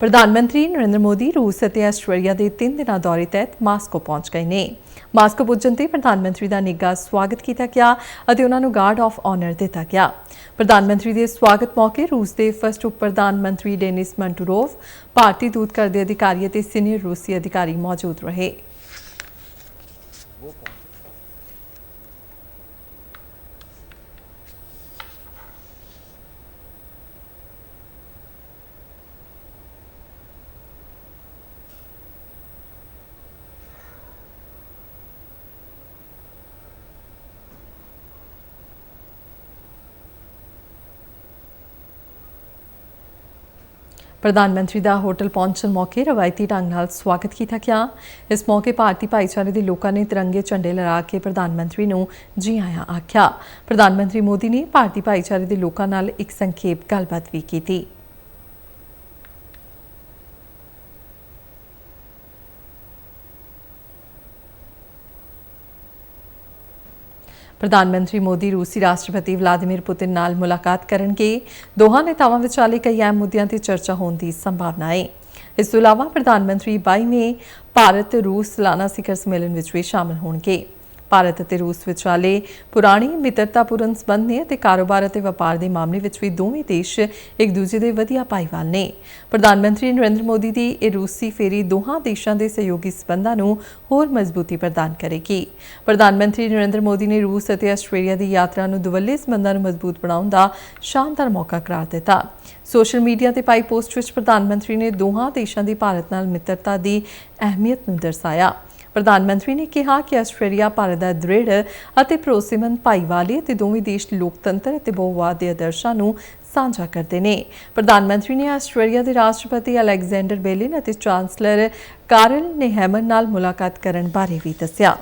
ਪ੍ਰਧਾਨ ਮੰਤਰੀ ਨਰਿੰਦਰ ਮੋਦੀ ਰੂਸ ਅਤੇ ਆਸਟ੍ਰੇਲੀਆ ਦੇ 3 ਦਿਨਾਂ ਦੌਰੇ ਤਹਿਤ ਮਾਸਕੋ ਪਹੁੰਚ ਗਏ ਨੇ। ਮਾਸਕੋ ਪੁੱਜਣ ਤੇ ਪ੍ਰਧਾਨ ਮੰਤਰੀ ਦਾ ਨਿੱਘਾ ਸਵਾਗਤ ਕੀਤਾ ਗਿਆ ਅਤੇ ਉਹਨਾਂ ਨੂੰ ਗਾਰਡ ਆਫ ਆਨਰ ਦਿੱਤਾ ਗਿਆ। ਪ੍ਰਧਾਨ ਮੰਤਰੀ ਦੇ ਸਵਾਗਤ ਮੌਕੇ ਰੂਸ ਦੇ ਫਸਟ ਉਪ ਪ੍ਰਧਾਨ ਮੰਤਰੀ ਡੈਨਿਸ ਮੰਟੂਰੋਵ, ਭਾਰਤੀ ਦੂਤਘਰ ਦੇ ਅਧਿਕਾਰੀ ਅਤੇ ਸੀਨੀਅਰ ਰੂਸੀ ਅਧਿਕਾਰੀ ਮੌਜੂਦ ਰਹੇ। ਪ੍ਰਧਾਨ ਮੰਤਰੀ ਦਾ ਹੋਟਲ ਪਹੁੰਚਣ ਮੌਕੇ ਰਵਾਇਤੀ ਢੰਗ ਨਾਲ ਸਵਾਗਤ ਕੀਤਾ ਗਿਆ। ਇਸ ਮੌਕੇ ਭਾਰਤੀ ਭਾਈਚਾਰੇ ਦੇ ਲੋਕਾਂ ਨੇ ਤਿਰੰਗੇ ਝੰਡੇ ਲਹਿਰਾ ਕੇ ਪ੍ਰਧਾਨ ਮੰਤਰੀ ਨੂੰ ਜੀ ਆਇਆਂ ਆਖਿਆ। ਪ੍ਰਧਾਨ ਮੰਤਰੀ ਮੋਦੀ ਨੇ ਭਾਰਤੀ ਭਾਈਚਾਰੇ ਦੇ ਲੋਕਾਂ ਨਾਲ ਇੱਕ ਸੰਖੇਪ ਗੱਲਬਾਤ ਵੀ ਕੀਤੀ। ਪ੍ਰਧਾਨ ਮੰਤਰੀ ਮੋਦੀ, ਰੂਸੀ ਰਾਸ਼ਟਰਪਤੀ ਵਲਾਦੀਮੀਰ ਪੁਤਿਨ ਨਾਲ ਮੁਲਾਕਾਤ ਕਰਨਗੇ। ਦੋਹਾਂ ਨੇਤਾਵਾਂ ਵਿਚਾਲੇ ਕਈ ਅਹਿਮ ਮੁੱਦਿਆਂ ਤੇ ਚਰਚਾ ਹੋਣ ਦੀ ਸੰਭਾਵਨਾ ਹੈ। ਇਸ ਤੋਂ ਇਲਾਵਾ ਪ੍ਰਧਾਨ ਮੰਤਰੀ 22ਵੇਂ ਭਾਰਤ ਰੂਸ ਸਾਲਾਨਾ ਸਿਖਰ ਸੰਮੇਲਨ ਵਿੱਚ ਵੀ ਸ਼ਾਮਲ ਹੋਣਗੇ। ਭਾਰਤ ਅਤੇ ਰੂਸ ਵਿਚਾਲੇ ਪੁਰਾਣੀ ਮਿੱਤਰਤਾਪੂਰਨ ਸੰਬੰਧ ਨੇ ਅਤੇ ਕਾਰੋਬਾਰ ਅਤੇ ਵਪਾਰ ਦੇ ਮਾਮਲੇ ਵਿੱਚ ਵੀ ਦੋਵੇਂ ਦੇਸ਼ ਇੱਕ ਦੂਜੇ ਦੇ ਵਧੀਆ ਭਾਈਵਾਲ ਨੇ। ਪ੍ਰਧਾਨ ਮੰਤਰੀ ਨਰਿੰਦਰ ਮੋਦੀ ਦੀ ਇਹ ਰੂਸੀ ਫੇਰੀ ਦੋਹਾਂ ਦੇਸ਼ਾਂ ਦੇ ਸਹਿਯੋਗੀ ਸੰਬੰਧਾਂ ਨੂੰ ਹੋਰ ਮਜ਼ਬੂਤੀ ਪ੍ਰਦਾਨ ਕਰੇਗੀ। ਪ੍ਰਧਾਨ ਮੰਤਰੀ ਨਰਿੰਦਰ ਮੋਦੀ ਨੇ ਰੂਸ ਅਤੇ ਆਸਟ੍ਰੇਲੀਆ ਦੀ ਯਾਤਰਾ ਨੂੰ ਦੁਵੱਲੇ ਸੰਬੰਧਾਂ ਨੂੰ ਮਜ਼ਬੂਤ ਬਣਾਉਣ ਦਾ ਸ਼ਾਨਦਾਰ ਮੌਕਾ ਕਰਾਰ ਦਿੱਤਾ। ਸੋਸ਼ਲ ਮੀਡੀਆ ਤੇ ਪਾਈ ਪੋਸਟ ਵਿੱਚ ਪ੍ਰਧਾਨ ਮੰਤਰੀ ਨੇ ਦੋਹਾਂ ਦੇਸ਼ਾਂ ਦੀ ਭਾਰਤ ਨਾਲ ਮਿੱਤਰਤਾ ਦੀ ਅਹਿਮੀਅਤ ਨੂੰ ਦਰਸਾਇਆ। ਪ੍ਰਧਾਨ ਮੰਤਰੀ ਨੇ ਕਿਹਾ ਕਿ ਆਸਟ੍ਰੇਲੀਆ, ਭਾਰਤ ਦਾ ਦ੍ਰਿੜ ਅਤੇ ਭਰੋਸੇਮੰਦ ਭਾਈਵਾਲੀ ਅਤੇ ਦੋਵੇਂ ਦੇਸ਼ ਲੋਕਤੰਤਰ ਅਤੇ ਬਹੁਵਾਦ ਦੇ ਆਦਰਸ਼ਾਂ ਨੂੰ ਸਾਂਝਾ ਕਰਦੇ ਨੇ। ਪ੍ਰਧਾਨ ਮੰਤਰੀ ਨੇ ਆਸਟ੍ਰੇਲੀਆ ਦੇ ਰਾਸ਼ਟਰਪਤੀ ਅਲੈਗਜ਼ੈਂਡਰ ਬੇਲਿਨ ਅਤੇ ਚਾਂਸਲਰ ਕਾਰਲ ਨੇਹੈਮਨ ਨਾਲ ਮੁਲਾਕਾਤ ਕਰਨ ਬਾਰੇ ਵੀ ਦੱਸਿਆ।